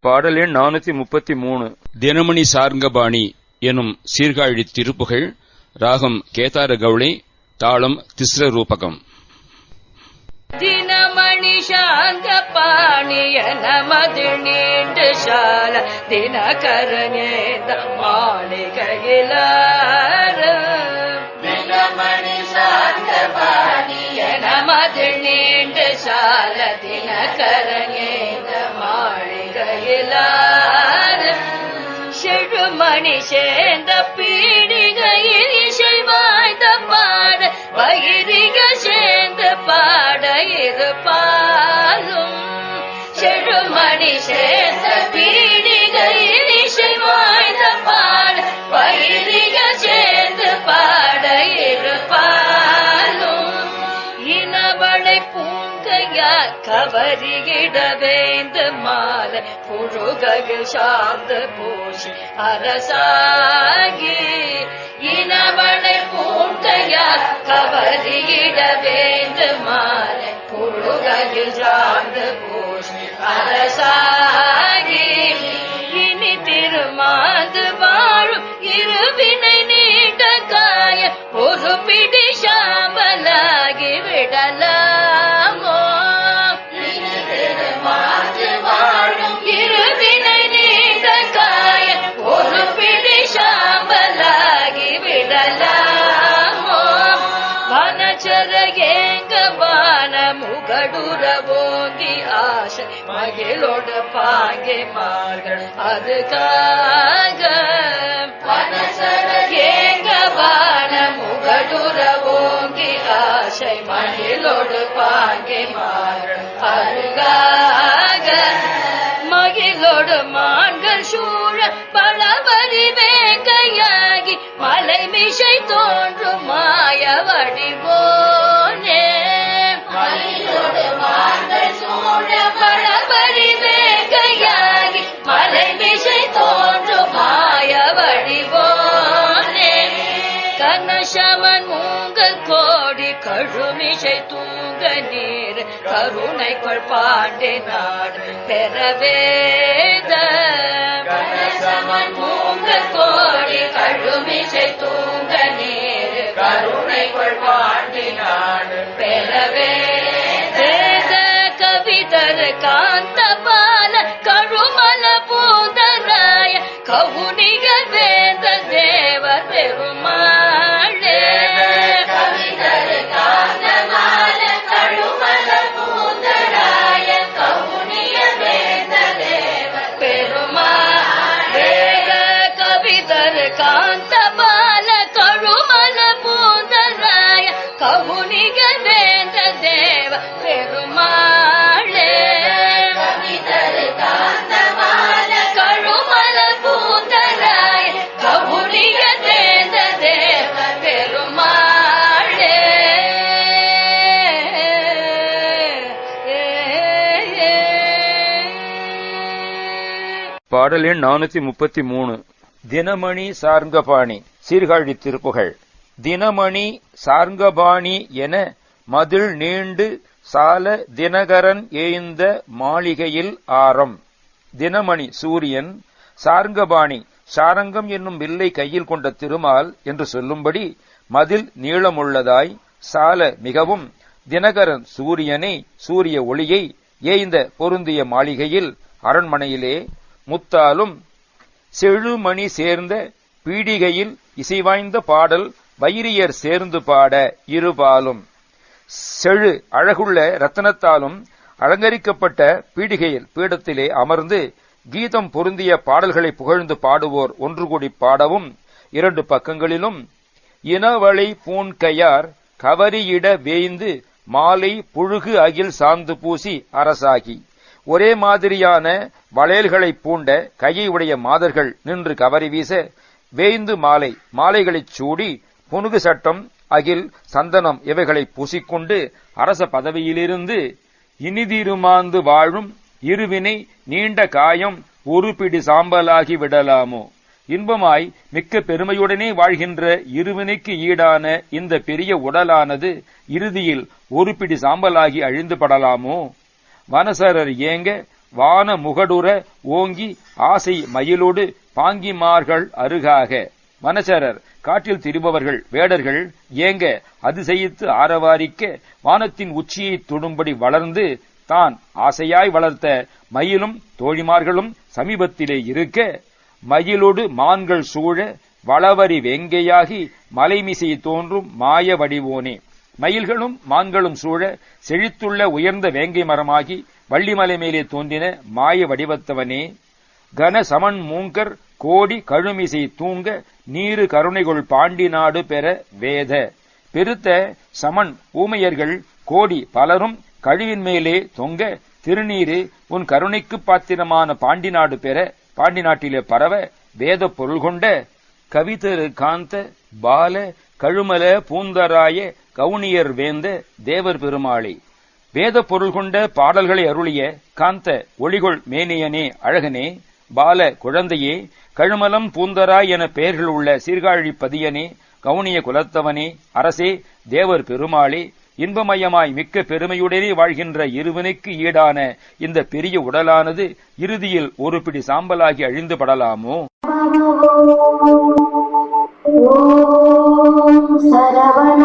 பாடல் எண் நானூத்தி முப்பத்தி மூணு. தினமணி சார்ங்கபாணி எனும் சீர்காழி திருப்புகழ் ராகம் கேதார கவுளி தாளம் திஸ்ர ரூபகம் தினமணி சாங்க பாணிய நமது நீண்டு சால தினகரநேத மாளிகையில தினமணி சாங்க பாணிய நமது நீண்டு சால தினகரநேத மாளிகையில செழுமணி சேர்ந்த பீடி கவரியிட வேந்து மாலை புழுகையில் சார்ந்து பூசி அரசாகி இனவளை பூட்டையா கவரியிட வேந்து மாலை புழுகையில் சார்ந்து பூசி அரசாகி. மகிழோடு பாங்கே மார்கள். அதுக்காக வனச்சர ஏங்க முகடுர ஓங்கி ஆசை மகிழோடு பாங்கே மார்கள். அதுக்காக மகிழோடு மான்கள் சூழ பலவரி வேங்கையாகி மலை மிஷை தோன்றும் மாய வடிவோ கனசமன் மூங்கல் கோடி கழுமிசை தூங்க நீர். கருணை கொள் பாண்டே நாடு பெறவேத கனசமன் மூங்கல் கோடி கழுமிசை தூங்க நீர். கருணை கொள் பாண்டே நாடு பெறவேத கவிதர் காந்த பாடலின் வேந்த தேவ பெருமாளே. கழுமல பூந்தராய கவுனிக தேவ பெருமாளே. பாடல் எண் நானூத்தி முப்பத்தி மூணு. தினமணி சார்ங்கபாணி சீர்காழி திருப்புகழ் தினமணி சார்ங்கபாணி என மதில் நீண்டு சால தினகரன் ஏய்ந்த மாளிகையில் ஆரம். தினமணி சூரியன் சார்ங்கபாணி சாரங்கம் என்னும் வில்லை கையில் கொண்ட திருமால் என்று சொல்லும்படி மதில் நீளமுள்ளதாய் சால மிகவும் தினகரன் சூரியனை சூரிய ஒளியை ஏய்ந்த பொருந்திய மாளிகையில் அரண்மனையிலே முத்தாலும் செழுமணி சேர்ந்த பீடிகையில் இசைவாய்ந்த பாடல் வைரியர் சேர்ந்து பாட இருபாலும் செழு அழகுள்ள ரத்தனத்தாலும் அலங்கரிக்கப்பட்ட பீடிகையில் பீடத்திலே அமர்ந்து கீதம் பொருந்திய பாடல்களை புகழ்ந்து பாடுவோர் ஒன்று கூடி பாடவும் இரண்டு பக்கங்களிலும் இனவளை பூன்கையார் கவரியிட வேய்ந்து மாலை புழுகு அகில் சாந்து பூசி அரசாகி. ஒரே மாதிரியான வளையல்களை பூண்ட கையை உடைய மாதர்கள் நின்று கவரி வீச வேய்ந்து மாலை மாலைகளைச் சூடி புனுகு சட்டம் அகில் சந்தனம் இவைகளை பூசிக்கொண்டு அரச பதவியிலிருந்து இனிதிருமாந்து வாழும் இருவினை நீண்ட காயம் ஒரு பிடி சாம்பலாகி விடலாமோ? இன்பமாய் மிக்க பெருமையுடனே வாழ்கின்ற இருவினைக்கு ஈடான இந்த பெரிய உடலானது இறுதியில் ஒரு பிடி சாம்பலாகி அழிந்து படலாமோ? வனசரர் ஏங்க வான முகடுற ஓங்கி ஆசை மயிலோடு பாங்கிமார்கள் அருகாக. வனசரர் காட்டில் திரிபவர்கள் வேடர்கள் ஏங்க அதிசயித்து ஆரவாரிக்க வானத்தின் உச்சியை தொடும்படி வளர்ந்து தான் ஆசையாய் வளர்த்த மயிலும் தோழிமார்களும் சமீபத்திலே இருக்க மயிலோடு மான்கள் சூழ வளவரி வெங்கையாகி மலைமிசை தோன்றும் மாய வடிவோனே. மயில்களும் மான்களும் சூழ செழித்துள்ள உயர்ந்த வேங்கை மரமாகி வள்ளிமலை மேலே தோன்றின மாய வடிவத்தவனே. கன சமன் மூங்கர் கோடி கழுமிசை தூங்க நீரு கருணைகொள் பாண்டி நாடு பெற வேத. பெருத்த சமன் ஊமையர்கள் கோடி பலரும் கழிவின் மேலே தொங்க திருநீரு உன் கருணைக்கு பாத்திரமான பாண்டி நாடு பெற பாண்டி நாட்டிலே பரவ வேத பொருள் கொண்ட கவிதரு காந்த பால கழுமல பூந்தராய கவுனியர் வேந்த தேவர் பெருமாளே. வேத பொருள் கொண்ட பாடல்களை அருளிய காந்த ஒளிகொள் மேனியனே அழகனே பால குழந்தையே கழுமலம் பூந்தரா என பெயர்கள் உள்ள சீர்காழி பதியனே கவுனிய குலத்தவனே அரசே தேவர் பெருமாளே இன்பமயமாய் மிக்க பெருமையுடனே வாழ்கின்ற இருவனுக்கு ஈடான இந்த பெரிய உடலானது இறுதியில் ஒரு பிடி சாம்பலாகி அழிந்து படலாமோ? சரவண